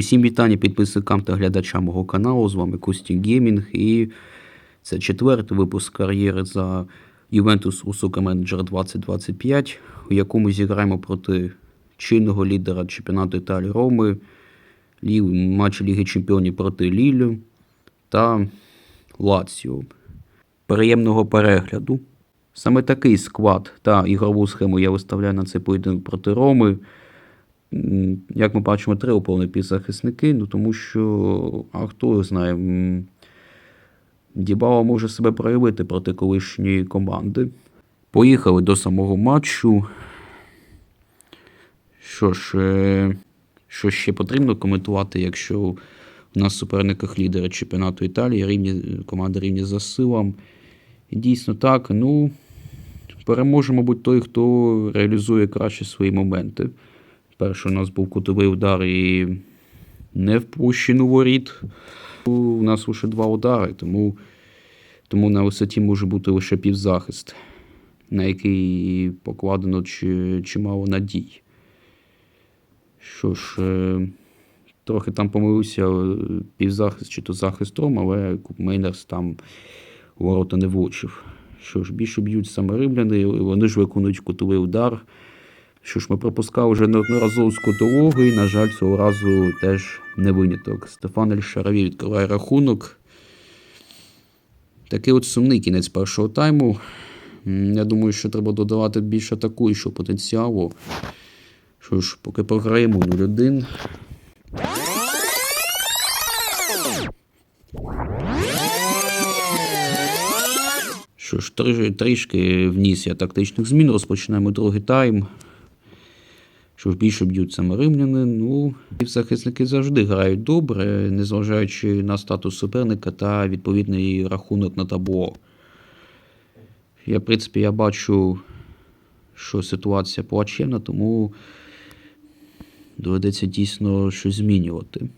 Усім вітання підписникам та глядачам мого каналу. З вами Костік Геймінг і це четвертий випуск кар'єри за Ювентус у Суперменеджер 2025, у якому зіграємо проти чинного лідера чемпіонату Італії Роми, матч Ліги Чемпіонів проти Лілю та Лаціо. Приємного перегляду. Саме такий склад та ігрову схему я виставляю на цей поєдинок проти Роми. Як ми бачимо, три повні півзахисники, ну тому що, а хто знає, Дібала може себе проявити проти колишньої команди. Поїхали до самого матчу. Що ж, е, що ще потрібно коментувати, якщо у нас в суперниках лідери чемпіонату Італії, рівні, команди рівні за силам. Дійсно так, ну, переможе, мабуть, той, хто реалізує краще свої моменти. Перший у нас був кутовий удар і не впущену воріт. У нас лише два удари, тому, тому на висоті може бути лише півзахист, на який покладено чи- чимало надій. Що ж, е, трохи там помилився е, півзахист чи то захистом, але Купмейнерс там ворота не влучив. Що ж, більше б'ють саме римляни, вони ж виконують кутовий удар. Що ж, ми пропускали вже неодноразово з і, на жаль, цього разу теж не виняток. Стефан Ельшараві відкриває рахунок. Такий от сумний кінець першого тайму. Я думаю, що треба додавати більше атакуючого потенціалу. Що ж, поки програємо 0-1. Що ж, трішки вніс я тактичних змін. Розпочинаємо другий тайм. Що більше б'ють саме римляни. Ну, захисники завжди грають добре, незважаючи на статус суперника та відповідний рахунок на табло. Я, в принципі, я бачу, що ситуація плачевна, тому доведеться дійсно щось змінювати.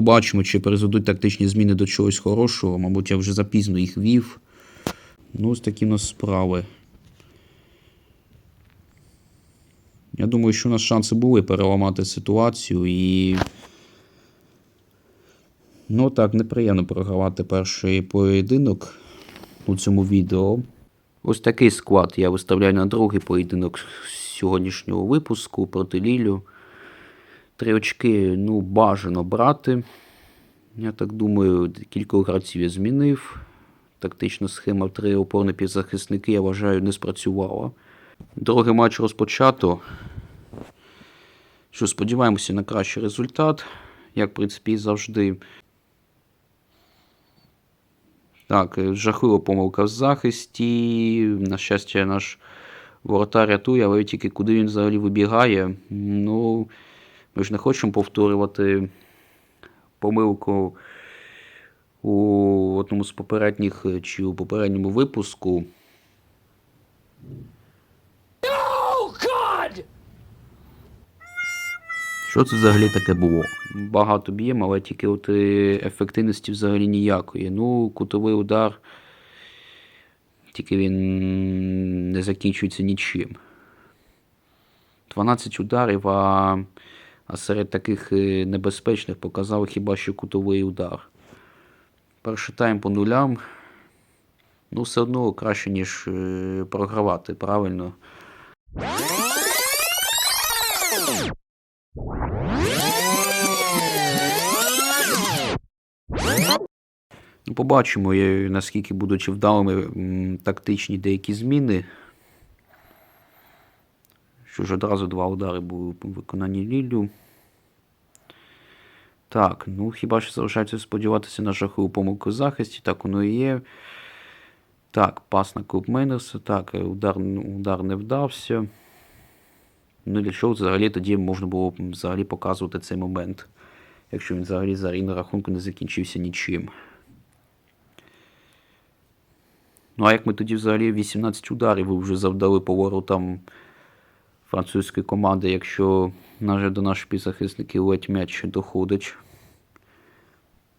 Побачимо, чи призведуть тактичні зміни до чогось хорошого. Мабуть, я вже запізно їх вів. Ну, ось такі у нас справи. Я думаю, що у нас шанси були переламати ситуацію і. Ну так, неприємно програвати перший поєдинок у цьому відео. Ось такий склад я виставляю на другий поєдинок сьогоднішнього випуску проти Лілю. Три очки, ну, бажано брати. Я так думаю, кілька гравців я змінив. Тактична схема в три опорні півзахисники, я вважаю, не спрацювала. Другий матч розпочато. Що сподіваємося на кращий результат, як в принципі і завжди. Так, е, жахлива помилка в захисті. На щастя, наш воротар рятує, але тільки куди він взагалі вибігає. Ну, ми ж не хочемо повторювати помилку у одному з попередніх е, чи у попередньому випуску. Що це взагалі таке було? Багато б'ємо, але тільки от е, ефективності взагалі ніякої. Ну, кутовий удар, тільки він не закінчується нічим. 12 ударів, а, а серед таких е, небезпечних показав хіба що кутовий удар. Перший тайм по нулям. Ну, все одно краще, ніж е, програвати, правильно. Ну, Побачимо, наскільки будуть вдалими тактичні деякі зміни. Що ж одразу два удари були в виконанні Лілю. Так, ну хіба що залишається сподіватися на жахливу помилку в захисті, так воно і є. Так, пас на клуб Мейнерса. Так, удар, удар не вдався. Ну, для чого взагалі тоді можна було взагалі показувати цей момент, якщо він взагалі за на рахунку не закінчився нічим. Ну, а як ми тоді взагалі 18 ударів ви вже завдали по воротам французької команди, якщо навіть до наших півзахисників ледь м'яч доходить.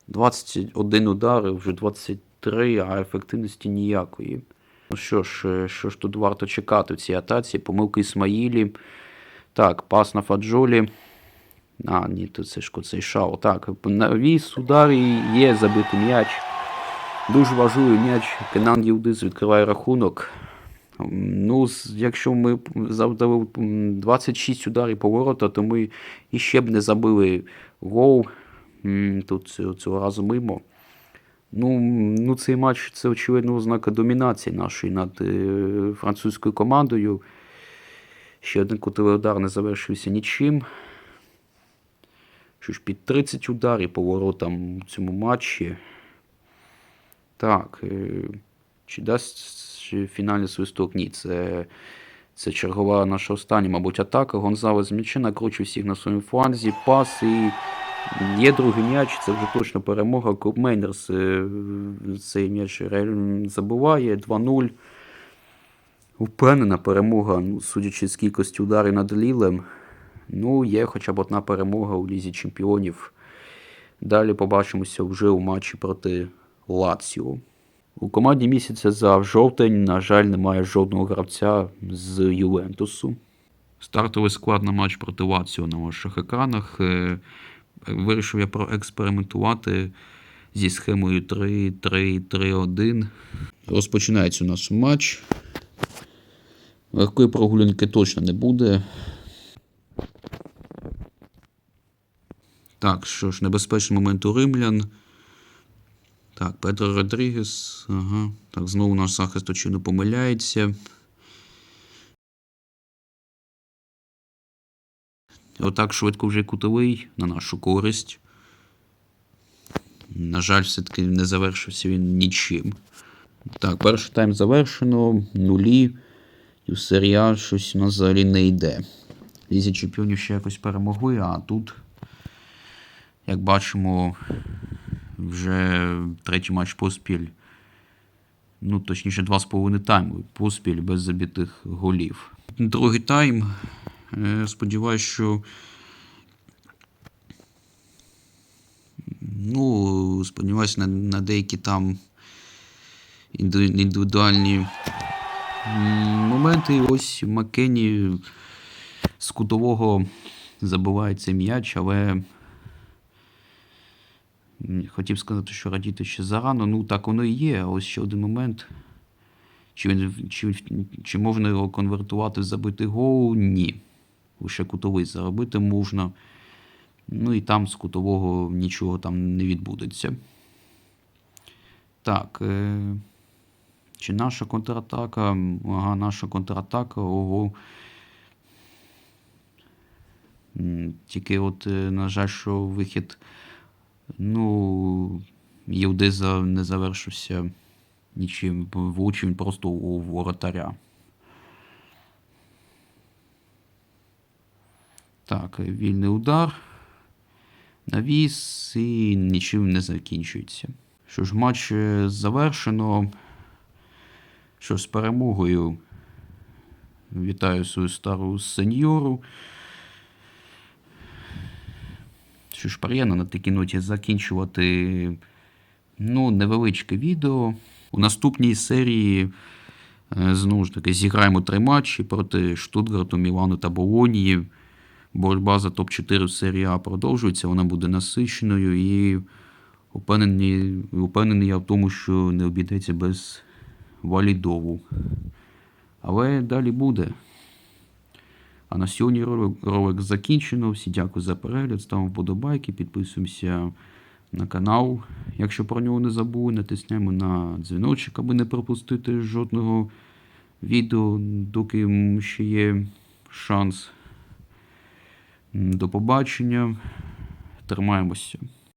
21 удар, вже 23, а ефективності ніякої. Ну що ж, е, що ж тут варто чекати в цій атаці? Помилки Ісмаїлі. Так, пас на Фаджолі. А, ні, то це ж цей шау. Так, навіс, удар і є забитий м'яч. Дуже важливий м'яч. Кенан Євдис відкриває рахунок. Ну, якщо ми завдали 26 ударів по ворота, то ми іще б не забили гол. Тут цього, разу мимо. Ну, ну, цей матч це очевидно ознака домінації нашої над е, французькою командою. Ще один кутовий удар не завершився нічим. Що ж під 30 ударів по воротам у цьому матчі. Так. Чи дасть фінальний свисток? Ні. Це, це чергова наша остання, мабуть, атака. Гонзалес з м'яча накручує всіх на своєму фланзі. Пас і є другий м'яч. Це вже точно перемога. Клуб е, цей м'яч забиває 2-0. Впевнена перемога, ну, судячи з кількості ударів над Лілем. Ну, є хоча б одна перемога у Лізі Чемпіонів. Далі побачимося вже у матчі проти Лаціо. У команді місяця за жовтень, на жаль, немає жодного гравця з Ювентусу. Стартовий склад на матч проти Лаціо на ваших екранах. Е, Вирішив я проекспериментувати зі схемою 3-3-3-1. Розпочинається у нас матч. Легкої прогулянки точно не буде. Так, що ж, небезпечний момент у римлян. Так, Петро Родрігес. Ага. Так, знову наш захист очевидно помиляється. Отак швидко вже кутовий на нашу користь. На жаль, все-таки не завершився він нічим. Так, перший тайм завершено, нулі. І в серія щось у нас взагалі не йде. Лізі чемпіонів ще якось перемогли, а тут, як бачимо, вже третій матч поспіль. Ну, точніше, два з половиною тайми поспіль без забитих голів. Другий тайм. Е, Сподіваюсь, що. Ну, сподіваюся, на, на деякі там індивідуальні моменти. Ось Маккені з кутового забиває цей м'яч, але хотів сказати, що радіти ще зарано. Ну, так воно і є. А ось ще один момент. Чи, чи, чи можна його конвертувати в забитий гол? Ні. Лише кутовий заробити можна. Ну і там з кутового нічого там не відбудеться. Так. Е... Чи наша контратака? Ага, наша контратака. Ого. Тільки от, е, на жаль, що вихід. Ну, Євдиза не завершився нічим. Влучив він просто у воротаря. Так, вільний удар. Навіс і нічим не закінчується. Що ж, матч е, завершено. Що ж, з перемогою. Вітаю свою стару сеньору. Що ж, приємно на такій ноті закінчувати ну, невеличке відео. У наступній серії е, знову ж таки зіграємо три матчі проти Штутгарту, Мілану та Болонії. Боротьба за топ-4 в серії А продовжується, вона буде насиченою і упевнений, упевнений я в тому, що не обійдеться без валідову. Але далі буде. А на сьогодні ролик, закінчено. Всі дякую за перегляд. Ставимо вподобайки, підписуємося на канал. Якщо про нього не забули, натисняємо на дзвіночок, аби не пропустити жодного відео, доки ще є шанс. До побачення. Тримаємося.